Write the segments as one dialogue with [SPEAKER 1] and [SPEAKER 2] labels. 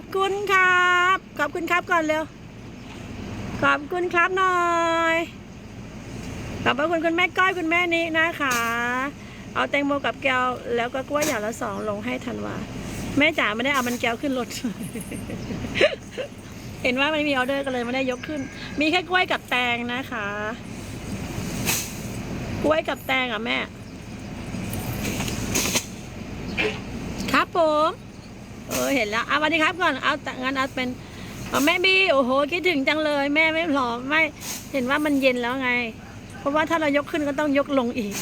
[SPEAKER 1] อบคุณครับ ขอบคุณครับก่อนเร็ว ขอบคุณครับหน่อย ขอบพระคุณคุณแม่ก้อยคุณแม่นี้นะคะ เอาแตงโมกับแก้วแล้วก็กล้วยอย่างละสองลงให้ทันวาแม่จ๋าไม่ได้เอามันแก้วขึ้นรถ เห็นว่าไม่มีออเดอร์ก็เลยไม่ได้ยกขึ้น มีแค่กล้วยกับแตงนะคะ กล้วยกับแตงอะแม่ ครับผม เออเห็นแล้วเอาสวัสดีครับก่อนเอาแต่งั้นเอาเป็นเอาแม่บีโอ้โหคิดถึงจังเลย แม่ไม่หลอไม่เห็นว่ามันเย็นแล้วไง เพราะว่าถ้าเรายกขึ้นก็ต้องยกลงอีก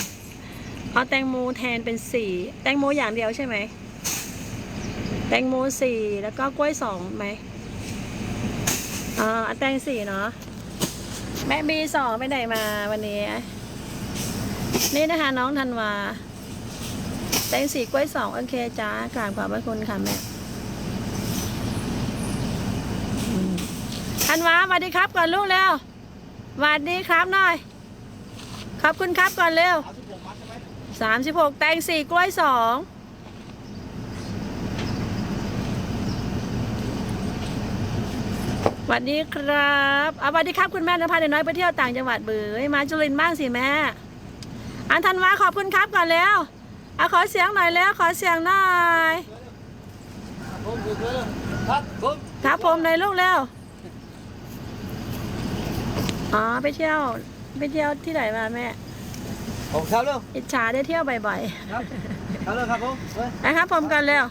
[SPEAKER 1] เอาแตงโมแทนเป็นสี่แตงโมอย่างเดียวใช่ไหมแตงโมสี่แล้วก็กล้วยสองไหมอ่าเอาแตงสี่เนาะแม่บีสองไปไหนมาวันนี้ นี่นะคะน้องธันวาแตงสี่กล้วยสองโอเคจ้ากราบขอบพระคุณค่ะแม่อืม ธันวาสวัสดีครับก่อนลูกเร็วสวัสดีครับหน่อย ขอบคุณครับก่อนเร็วสามสิบหกแตงสี่กล้วยสองสวัสดีครับอะสวัสดีครับคุณแม่นภาเด็กน้อยไปเที่ยวต่างจังหวัดเบื่อมาจุลินทร์บ้างสิแม่ อันธันวาขอบคุณครับก่อนเร็วเอาขอเสียงหน่อยแล้วขอเสียงหน่อย
[SPEAKER 2] ครับผม
[SPEAKER 1] ครับผมในอยลูกเร็ว อ๋อไปเที่ยว ไปเที่ยวที่ไหนมาแม่
[SPEAKER 2] ผมครับเร็ว
[SPEAKER 1] อิจฉาได้เที่ยวบ่อย
[SPEAKER 2] ครับครับเร็วครับผมเฮ้ย
[SPEAKER 1] ๆนะครับผมกันเร็ว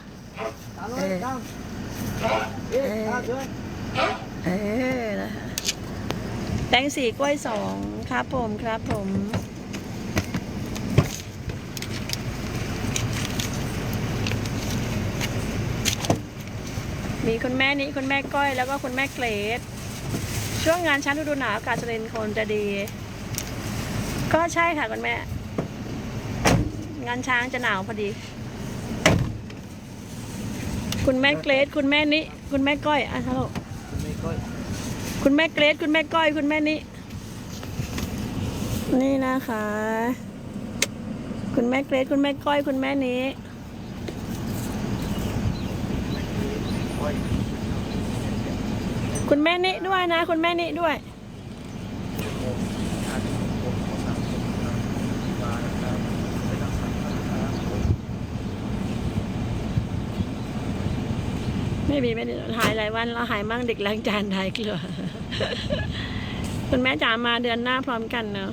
[SPEAKER 2] ตามเลยตามเอ๊ะตามด้วย
[SPEAKER 1] เออนะคะแตงสี่กล้วยสองครับผมครับผม มีคุณแม่นี้คุณแม่ก้อยแล้วก็คุณแม่เกรด ช่วงงานชั้นฤดูหนาวอากาศจะเป็นคนจะดี ก็ใช่ค่ะคุณแม่ งานช้างจะหนาวพอดี คุณแม่เกรดคุณแม่นี้คุณแม่ก้อยอะฮัลโหล
[SPEAKER 2] ไม่ค่อย
[SPEAKER 1] คุณแม่เกรดคุณแม่ก้อย คุณแม่นี่นี่นะคะ คุณแม่เกรดคุณแม่ก้อย คุณแม่นี้ คุณแม่นี่ด้วยนะ คุณแม่นี่ด้วย ไม่มีไม่ได้หายหลายวันแล้วหายมั่งเด็กล้างจานทายเกลือ คุณแม่จ๋ามาเดือนหน้าพร้อมกันเนอะ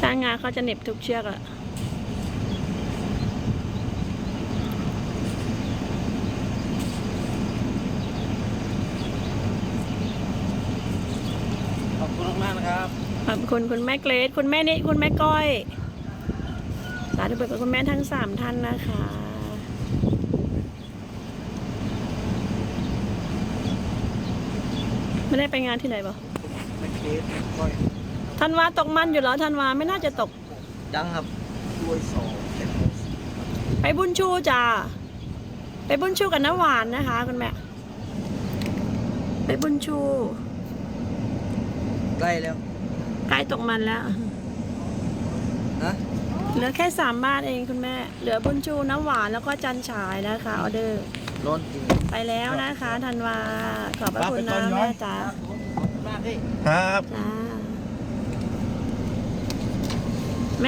[SPEAKER 1] จ้างงานเขาจะเหน็บทุกเชือกอะ
[SPEAKER 2] คุณมากนะครับ
[SPEAKER 1] ขอบคุณคุณแม่เกรดคุณแม่นิคุณแม่ก้อย สาธุบุญกับคุณแม่ทั้งสามท่านนะคะไม่ได้ไปงานที่ไหนบ่
[SPEAKER 2] ไม่เคสค่อย
[SPEAKER 1] ธันวาตกมันอยู่เหรอธันวาไม่น่าจะตก
[SPEAKER 2] ยังครับด้วยสองเจ็ดโมง
[SPEAKER 1] ไปบุญชูจ้าไปบุญชูกับน้ำหวานนะคะ คุณแม่ ไปบุญชู
[SPEAKER 2] ใกล้แล้ว
[SPEAKER 1] ใกล้ตกมันแล้ว
[SPEAKER 2] นะ
[SPEAKER 1] เหลือแค่สามบ้านเองคุณแม่ เหลือบุญชูน้ำหวานแล้วก็จันฉายนะคะออเดอร์
[SPEAKER 2] ร้อนจริง
[SPEAKER 1] ไปแล้วนะคะธันวาขอบพระคุณนะแม่จ๋า
[SPEAKER 2] ขอบคุณมากพี่
[SPEAKER 3] ครับ
[SPEAKER 1] จ้า